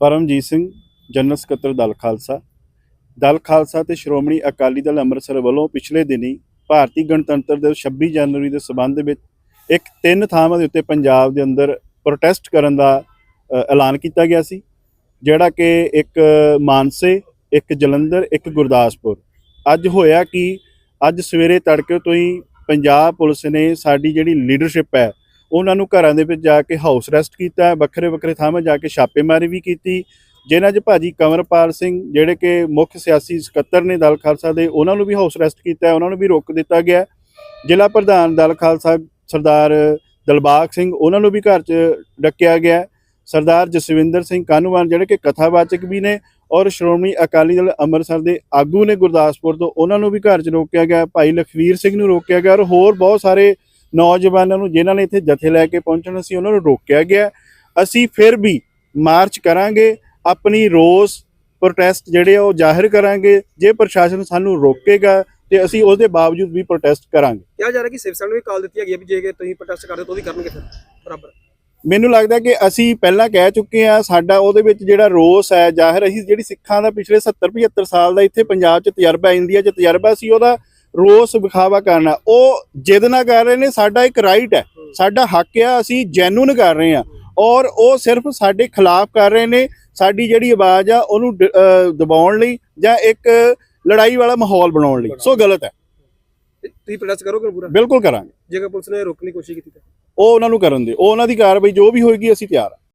Paramjit Singh, general ਸਕੱਤਰ ਦਲ ਖਾਲਸਾ। ਦਲ ਖਾਲਸਾ ਤੇ ਸ਼੍ਰੋਮਣੀ ਅਕਾਲੀ ਦਲ ਅੰਮ੍ਰਿਤਸਰ ਵੱਲੋਂ ਪਿਛਲੇ ਦਿਨੀ ਭਾਰਤੀ ਗਣਤੰਤਰ ਦਿਵਸ 26 ਜਨਵਰੀ ਦੇ ਸਬੰਧ ਵਿੱਚ ਇੱਕ ਤਿੰਨ ਥਾਵਾਂ ਦੇ ਉੱਤੇ ਪੰਜਾਬ ਦੇ ਅੰਦਰ ਪ੍ਰੋਟੈਸਟ ਕਰਨ ਦਾ ਐਲਾਨ ਕੀਤਾ ਗਿਆ ਸੀ, ਜਿਹੜਾ ਕਿ ਇੱਕ ਮਾਨਸੇ, ਇੱਕ ਜਲੰਧਰ, ਇੱਕ ਗੁਰਦਾਸਪੁਰ। ਅੱਜ ਹੋਇਆ ਕਿ, ਅੱਜ ਸਵੇਰੇ ਤੜਕੇ ਤੋਂ ਹੀ ਪੰਜਾਬ ਪੁਲਿਸ ਨੇ ਸਾਡੀ ਜਿਹੜੀ ਲੀਡਰਸ਼ਿਪ ਹੈ ਉਹਨਾਂ ਨੂੰ ਘਰਾਂ ਦੇ ਵਿੱਚ ਜਾ ਕੇ ਹਾਊਸ ਅਰੈਸਟ ਕੀਤਾ, ਵੱਖਰੇ ਵੱਖਰੇ ਥਾਵਾਂ ਜਾ ਕੇ ਛਾਪੇਮਾਰੀ ਵੀ ਕੀਤੀ। ਜਿਨ੍ਹਾਂ 'ਚ ਭਾਜੀ ਕੰਵਰਪਾਲ ਸਿੰਘ ਜਿਹੜੇ ਕਿ ਮੁੱਖ ਸਿਆਸੀ ਸਕੱਤਰ ਨੇ ਦਲ ਖਾਲਸਾ ਦੇ, ਉਹਨਾਂ ਨੂੰ ਵੀ ਹਾਊਸ ਅਰੈਸਟ ਕੀਤਾ, ਉਹਨਾਂ ਨੂੰ ਵੀ ਰੋਕ ਦਿੱਤਾ ਗਿਆ। ਜ਼ਿਲ੍ਹਾ ਪ੍ਰਧਾਨ ਦਲ ਖਾਲਸਾ ਸਰਦਾਰ ਦਲਬਾਗ ਸਿੰਘ, ਉਹਨਾਂ ਨੂੰ ਵੀ ਘਰ 'ਚ ਡੱਕਿਆ ਗਿਆ। ਸਰਦਾਰ ਜਸਵਿੰਦਰ ਸਿੰਘ ਕਾਨੂੰਵਾਨ ਜਿਹੜੇ ਕਿ ਕਥਾਵਾਚਕ ਵੀ ਨੇ ਔਰ ਸ਼੍ਰੋਮਣੀ ਅਕਾਲੀ ਦਲ ਅੰਮ੍ਰਿਤਸਰ ਦੇ ਆਗੂ ਨੇ ਗੁਰਦਾਸਪੁਰ ਤੋਂ, ਉਹਨਾਂ ਨੂੰ ਵੀ ਘਰ 'ਚ ਰੋਕਿਆ ਗਿਆ। ਭਾਈ ਲਖਵੀਰ ਸਿੰਘ ਨੂੰ ਰੋਕਿਆ ਗਿਆ ਔਰ ਹੋਰ ਬਹੁਤ ਸਾਰੇ ਨੌਜਵਾਨਾਂ ਨੂੰ ਜਿਨ੍ਹਾਂ ਨੇ ਇੱਥੇ ਜਥੇ ਲੈ ਕੇ ਪਹੁੰਚਣਾ ਸੀ ਉਹਨਾਂ ਨੂੰ ਰੋਕਿਆ ਗਿਆ। ਅਸੀਂ ਫਿਰ ਵੀ ਮਾਰਚ ਕਰਾਂਗੇ ਆਪਣੀ ਰੋਸ ਪ੍ਰੋਟੈਸਟ ਜਿਹੜੇ ਆ ਉਹ ਜ਼ਾਹਿਰ ਕਰਾਂਗੇ। ਜੇ ਪ੍ਰਸ਼ਾਸਨ ਸਾਨੂੰ ਰੋਕੇਗਾ ਤੇ ਅਸੀਂ ਉਹਦੇ ਬਾਵਜੂਦ ਵੀ ਪ੍ਰੋਟੈਸਟ ਕਰਾਂਗੇ। ਕਿਹਾ ਜਾ ਰਿਹਾ ਕਿ ਸਿਵ ਸੈਨਾ ਨੂੰ ਵੀ ਕਾਲ ਦਿੱਤੀ ਹੈਗੀ ਹੈ ਵੀ ਜੇ ਤੁਸੀਂ ਪ੍ਰੋਟੈਸਟ ਕਰਦੇ ਹੋ ਤਾਂ ਉਹ ਵੀ ਕਰਨਗੇ ਫਿਰ। ਬਰਾਬਰ। ਮੈਨੂੰ ਲੱਗਦਾ ਕਿ ਅਸੀਂ ਪਹਿਲਾਂ ਕਹਿ ਚੁੱਕੇ ਆ ਸਾਡਾ ਉਹਦੇ ਵਿੱਚ ਜਿਹੜਾ ਰੋਸ ਹੈ ਜ਼ਾਹਿਰ ਅਸੀਂ ਜਿਹੜੀ ਸਿੱਖਾਂ ਦਾ ਪਿਛਲੇ 70 75 ਸਾਲ ਦਾ ਇੱਥੇ ਪੰਜਾਬ 'ਚ ਤਜਰਬਾ ਇੰਡੀਆ 'ਚ ਤਜਰਬਾ ਸੀ ਉਹਦਾ ਰੋਸ ਵਿਖਾਵਾ ਕਰਨਾ। ਉਹ ਜਿੱਦ ਨਾ ਕਰ ਰਹੇ ਨੇ ਸਾਡਾ ਇੱਕ ਰਾਈਟ ਹੈ। ਸਾਡਾ ਹੱਕ ਆ ਅਸੀਂ ਜੈਨੂਨ ਕਰ ਰਹੇ ਆ ਔਰ ਉਹ ਸਿਰਫ ਸਾਡੇ ਖਿਲਾਫ ਕਰ ਰਹੇ ਨੇ ਸਾਡੀ ਜਿਹੜੀ ਆਵਾਜ਼ ਆ ਉਹਨੂੰ ਦਬਾਉਣ ਲਈ ਜਾਂ ਇੱਕ ਲੜਾਈ ਵਾਲਾ ਮਾਹੌਲ ਬਣਾਉਣ ਲਈ। ਸੋ ਗਲਤ ਹੈ। ਤੁਸੀਂ ਪ੍ਰੋਟੈਸਟ ਕਰੋਗੇ ਪੂਰਾ? ਬਿਲਕੁਲ ਕਰਾਂਗੇ। ਜੇਕਰ ਪੁਲਿਸ ਨੇ ਰੋਕਣ ਦੀ ਕੋਸ਼ਿਸ਼ ਕੀਤੀ ਤਾਂ? ਉਹ ਉਹਨਾਂ ਨੂੰ ਕਰਨ ਦੇ। ਉਹ ਉਹਨਾਂ ਦੀ ਕਾਰਵਾਈ ਜੋ ਵੀ ਹੋਏਗੀ ਅਸੀਂ ਤਿਆਰ ਹਾਂ।